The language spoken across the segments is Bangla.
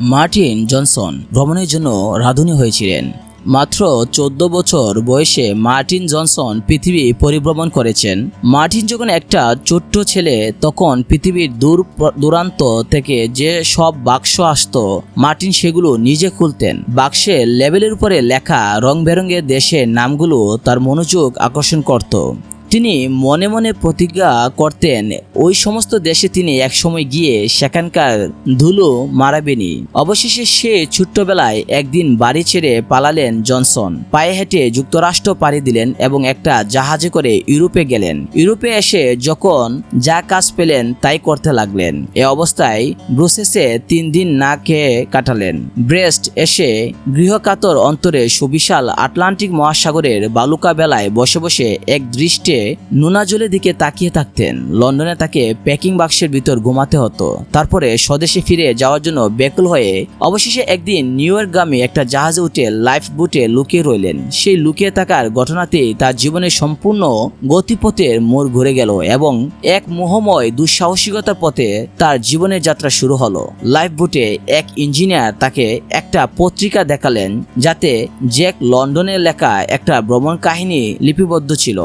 মার্টিন জনসন ভ্রমণের জন্য রাঁধুনি হয়েছিলেন। মাত্র চোদ্দ বছর বয়সে মার্টিন জনসন পৃথিবী পরিভ্রমণ করেছেন। মার্টিন যখন একটা ছোট্ট ছেলে, তখন পৃথিবীর দূর দূরান্ত থেকে যে সব বাক্স আসতো, মার্টিন সেগুলো নিজে খুলতেন। বাক্সের লেবেলের উপরে লেখা রং বেরঙের দেশের নামগুলো তার মনোযোগ আকর্ষণ করত। তিনি মনে মনে প্রতিজ্ঞা করতেন, ওই সমস্ত দেশে তিনি একসময় গিয়ে সেখানকার ধুলো মারাবেনি অবশেষে সে ছোট্টবেলায় একদিন বাড়ি ছেড়ে পালালেন জনসন। পায়ে হেঁটে যুক্তরাষ্ট্র পাড়ি দিলেন এবং একটা জাহাজে করে ইউরোপে গেলেন। ইউরোপে এসে যখন যা কাজ পেলেন তাই করতে লাগলেন। এ অবস্থায় ব্রুসেসে তিন দিন না খেয়ে কাটালেন। ব্রেস্ট এসে গৃহকাতর অন্তরে সুবিশাল আটলান্টিক মহাসাগরের বালুকা বেলায় বসে বসে এক দৃষ্টে নোনা জলের দিকে তাকিয়ে থাকতেন। লন্ডনে তাকে প্যাকিং বাক্সের ভিতর ঘুমাতে হতো। তারপরে স্বদেশে ফিরে যাওয়ার জন্য বেকুল হয়ে অবশেষে একদিন নিউ ইয়র্কগামী একটা জাহাজে উঠে লাইফ বুটে লুকিয়ে রইলেন। সেই লুকিয়ে থাকার ঘটনাতেই তার জীবনের সম্পূর্ণ গতিপথের মোড় ঘুরে গেল এবং এক মোহময় দুঃসাহসিকতার পথে তার জীবনের যাত্রা শুরু হলো। লাইফ বুটে এক ইঞ্জিনিয়ার তাকে একটা পত্রিকা দেখালেন, যাতে জ্যাক লন্ডনের লেখা একটা ভ্রমণ কাহিনী লিপিবদ্ধ ছিল।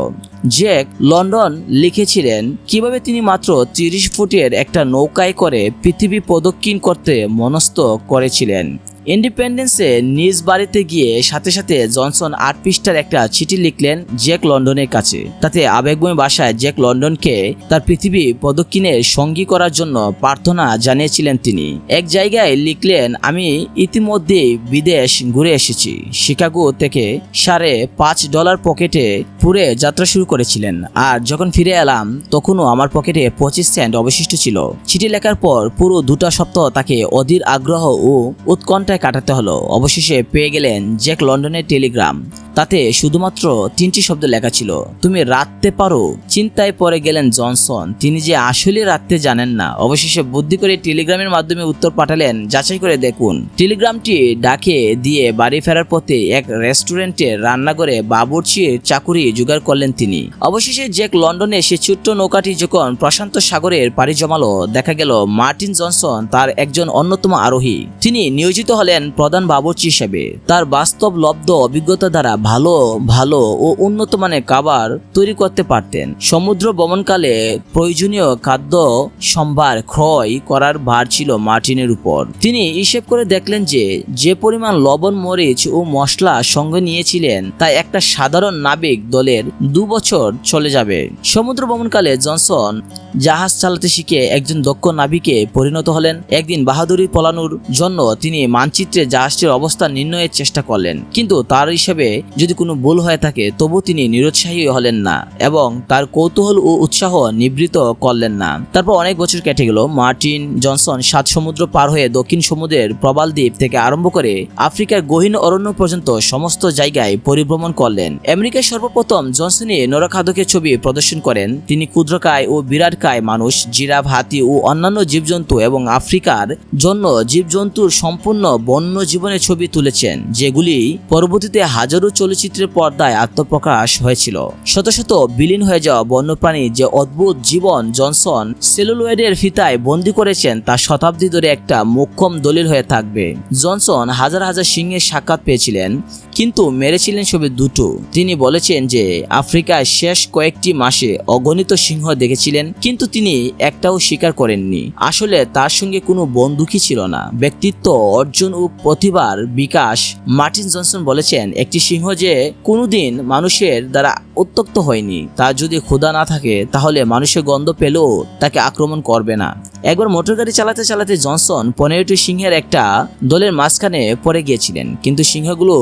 জ্যাক লন্ডন লিখেছিলেন, কীভাবে তিনি মাত্র তিরিশ ফুটের একটা নৌকায় করে পৃথিবী প্রদক্ষিণ করতে মনস্থ করেছিলেন? ইন্ডিপেন্ডেন্সে নিজ বাড়িতে গিয়ে সাথে সাথে জনসন আট পৃষ্ঠার একটা চিঠি লিখলেন জ্যাক লন্ডনের কাছে। তাতে আবেগময় ভাষায় জ্যাক লন্ডনকে তার পৃথিবী প্রদক্ষিণের সঙ্গী করার জন্য প্রার্থনা জানিয়েছিলেন তিনি। এক জায়গায় লিখলেন, আমি ইতিমধ্যে বিদেশ ঘুরে এসেছি। শিকাগো থেকে সাড়ে পাঁচ ডলার পকেটে পুরে যাত্রা শুরু করেছিলেন। আর যখন ফিরে এলাম, তখনও আমার পকেটে পঁচিশ সেন্ট অবশিষ্ট ছিল। চিঠি লেখার পর পুরো দুটা সপ্তাহ তাকে অধীর আগ্রহ ও উৎকণ্ঠায় কাটাতে হলো। অবশেষে পেয়ে গেলেন জ্যাক লন্ডনের টেলিগ্রাম। তাতে শুধুমাত্র তিনটি শব্দ লেখা ছিল। তুমি রাখতে পারো? চিন্তায় পড়ে গেলেন জনসন। তিনি যে আসলে রাখতে জানেন না, অবশেষে বুদ্ধি করে টেলিগ্রামের মাধ্যমে উত্তর পাঠালেন, যাচাই করে দেখুন। টেলিগ্রামটি ডাকে দিয়ে বাড়ি ফেরার পথে এক রেস্টুরেন্টে রান্না করে বাবুর্চির চাকুরি জোগাড় করলেন তিনি। অবশেষে জ্যাক লন্ডনে সে ছোট্ট নৌকাটি যখন প্রশান্ত সাগরের পাড়ি জমালো, দেখা গেল মার্টিন জনসন তার একজন অন্যতম আরোহী। তিনি নিয়োজিত হলেন প্রধান বাবুর্চি হিসেবে। তার বাস্তব লব্ধ অভিজ্ঞতা দ্বারা ভালো ভালো ও উন্নত মানের খাবার তৈরি করতে পারতেন। সমুদ্র ভ্রমণকালে প্রয়োজনীয় খাদ্য, সম্ভার ক্রয় করার ভার ছিল মার্টিনের উপর। তিনি হিসেব করে দেখলেন যে যে পরিমাণ লবণ, মরিচ ও মশলা সঙ্গে নিয়েছিলেন, তা একটা সাধারণ নাবিক দলের দু বছর চলে যাবে। সমুদ্র ভ্রমণকালে জনসন জাহাজ চালাতে শিখে একজন দক্ষ নাবিকে পরিণত হলেন। একদিন বাহাদুরি পলানোর জন্য তিনি মানচিত্রে জাহাজটির অবস্থান নির্ণয়ের চেষ্টা করলেন। কিন্তু তার হিসেবে যদি কোনো ভুল হয়ে থাকে, তবু তিনি নিরুৎসাহী হলেন না এবং তার কৌতূহল ও উৎসাহ নিবৃত করলেন না। তারপর অনেক বছর কেটে গেল। মার্টিন জনসন সাত সমুদ্র পার হয়ে দক্ষিণ সমুদ্রের প্রবাল দ্বীপ থেকে আরম্ভ করে আফ্রিকার গহীন অরণ্য পর্যন্ত সমস্ত জায়গায় পরিভ্রমণ করলেন। আমেরিকায় সর্বপ্রথম জনসনে নরখাদকের ছবি প্রদর্শন করেন। তিনি ক্ষুদ্রকায় ও বিরাটকায় মানুষ, জিরাফ, হাতি ও অন্যান্য জীবজন্তু এবং আফ্রিকার জন্য জীবজন্তুর সম্পূর্ণ বন্য জীবনের ছবি তুলেছেন, যেগুলি পরবর্তীতে হাজারো চলচ্চিত্রের পর্দায় আত্মপ্রকাশ হয়েছিল। শত শত বিলীন হয়ে যাওয়া বন্যপ্রাণীর যে অদ্ভুত জীবন জনসন সেলুলয়েডের ফিতায় বন্দি করেছেন তা শতাব্দী ধরে একটা মোক্ষম দলিল হয়ে থাকবে। জনসন হাজার হাজার সিংহের সাক্ষাৎ পেয়েছিলেন। কিন্তু মেরেছিলেন সবে দুটো। তিনি বলেছেন যে আফ্রিকায় শেষ কয়েকটি মাসে অগণিত সিংহ দেখেছিলেন, কিন্তু তিনি একটাও স্বীকার করেননি। আসলে তার সঙ্গে কোনো বন্দুকই ছিল না। ব্যক্তিত্ব অর্জন ও প্রতিভার বিকাশ, মার্টিন জনসন বলেছেন, একটি সিংহ যে কোনোদিন মানুষের দ্বারা উত্তক্ত হয়নি। তা যদি ক্ষুধা না থাকে, তাহলে মানুষের গন্ধ পেলেও তাকে আক্রমণ করবে না। একবার মোটর গাড়ি চালাতে চালাতে জনসন পনেরোটি সিংহের একটা দলের মাঝখানে পড়ে গিয়েছিলেন, কিন্তু সিংহগুলো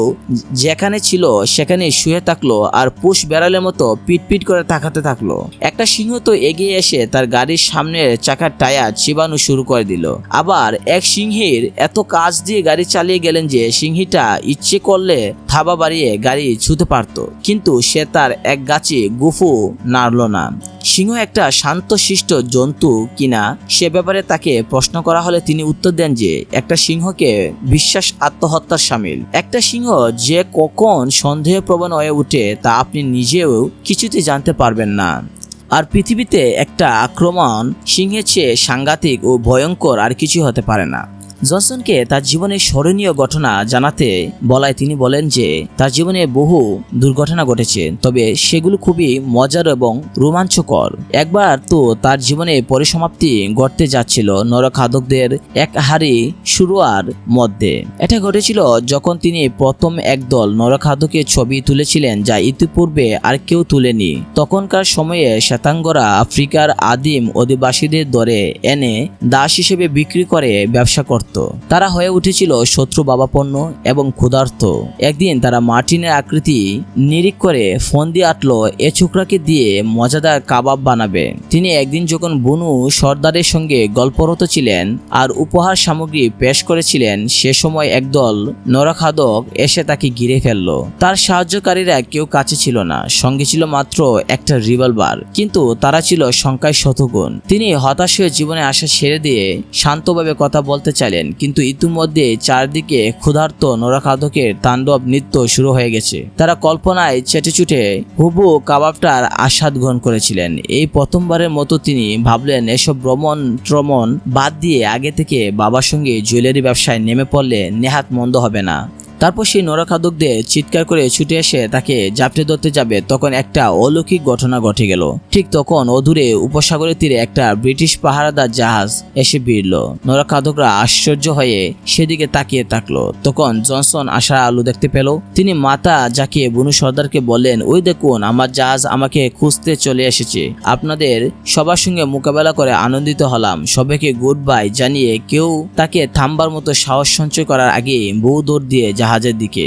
যেখানে ছিল সেখানে শুয়ে থাকল আর পুষ বেড়ালের মতো পিট পিট করে তাকাতে থাকল। একটা সিংহ তো এগিয়ে এসে তার গাড়ির সামনের চাকার টায়ার চিবানো শুরু করে দিল। আবার এক সিংহীর এত কাজ দিয়ে গাড়ি চালিয়ে গেলেন যে সিংহীটা ইচ্ছে করলে থাবা বাড়িয়ে গাড়ি ছুতে পারত। কিন্তু সে তার এক গাছে গুফু নাড়ল না। সিংহ একটা শান্তশিষ্ট জন্তু কিনা সে ব্যাপারে তাকে প্রশ্ন করা হলে তিনি উত্তর দেন যে, একটা সিংহকে বিশ্বাস আত্মহত্যার সামিল। একটা সিংহ যে কখন সন্দেহপ্রবণ হয়ে উঠে তা আপনি নিজেও কিছুতে জানতে পারবেন না। আর পৃথিবীতে একটা আক্রমণ সিংহের চেয়ে সাংঘাতিক ও ভয়ঙ্কর আর কিছু হতে পারে না। জনসনকে তার জীবনের স্মরণীয় ঘটনা জানাতে বলায় তিনি বলেন যে, তার জীবনে বহু দুর্ঘটনা ঘটেছে, তবে সেগুলো খুবই মজার এবং রোমাঞ্চকর। একবার তো তার জীবনে পরিসমাপ্তি ঘটতে যাচ্ছিল নরখাদকদের এক হারি শুরুয়ার মধ্যে। এটা ঘটেছিল যখন তিনি প্রথম একদল নরখাদকের ছবি তুলেছিলেন যা ইতিপূর্বে আর কেউ তুলেনি। তখনকার সময়ে শ্বেতাঙ্গরা আফ্রিকার আদিম অধিবাসীদের দরে এনে দাস হিসেবে বিক্রি করে ব্যবসা করত। তারা হয়ে উঠেছিল শত্রু বাবাপন্ন এবং ক্ষুধার্ত। একদিন তারা মার্টিনের আকৃতি নিরিখ করে ফন্দি আটলো, এ ছোকরাকে দিয়ে মজাদার কাবাব বানাবে। তিনি একদিন যখন বনু সর্দারের সঙ্গে গল্পরত ছিলেন আর উপহার সামগ্রী পেশ করেছিলেন, সে সময় একদল নরখাদক এসে তাকে ঘিরে ফেলল। তার সাহায্যকারীরা কেউ কাছে ছিল না, সঙ্গে ছিল মাত্র একটা রিভলভার। কিন্তু তারা ছিল সংখ্যায় শতগুণ। তিনি হতাশ হয়ে জীবনে আশা ছেড়ে দিয়ে শান্তভাবে কথা বলতে চাইলেন। কিন্তু ইতিমধ্যে চারদিকে ক্ষুধার্ত নরখাদকের তাণ্ডব নৃত্য শুরু হয়ে গেছে। তারা কল্পনায় চেটে চুটে হুবু কাবাবটার আস্বাদ গ্রহণ করেছিলেন। এই প্রথমবারের মতো তিনি ভাবলেন, এসব ভ্রমণ ট্রমণ বাদ দিয়ে আগে থেকে বাবার সঙ্গে জুয়েলারি ব্যবসায় নেমে পড়লে নেহাত মন্দ হবে না। তারপর সেই নরখাদকদের চিৎকার করে ছুটে এসে তাকে জাপটে ধরতে যাবে, তখন একটা অলৌকিক ঘটনা ঘটে গেল। ঠিক তখন অদূরে উপসাগরের তীরে একটা ব্রিটিশ পাহারাদার জাহাজ এসে ভিড়ল। নরখাদকরা আশ্চর্য হয়ে সেদিকে তাকিয়ে থাকল। তখন জনসন আশার আলো দেখতে পেল। তিনি মাথা জাকিয়ে বনু সর্দারকে বললেন, ওই দেখুন, আমার জাহাজ আমাকে খুঁজতে চলে এসেছে। আপনাদের সবার সঙ্গে মোকাবেলা করে আনন্দিত হলাম। সবাইকে গুড বাই জানিয়ে কেউ তাকে থামবার মতো সাহস সঞ্চয় করার আগে বউ দৌড় দিয়ে জাহাজের দিকে।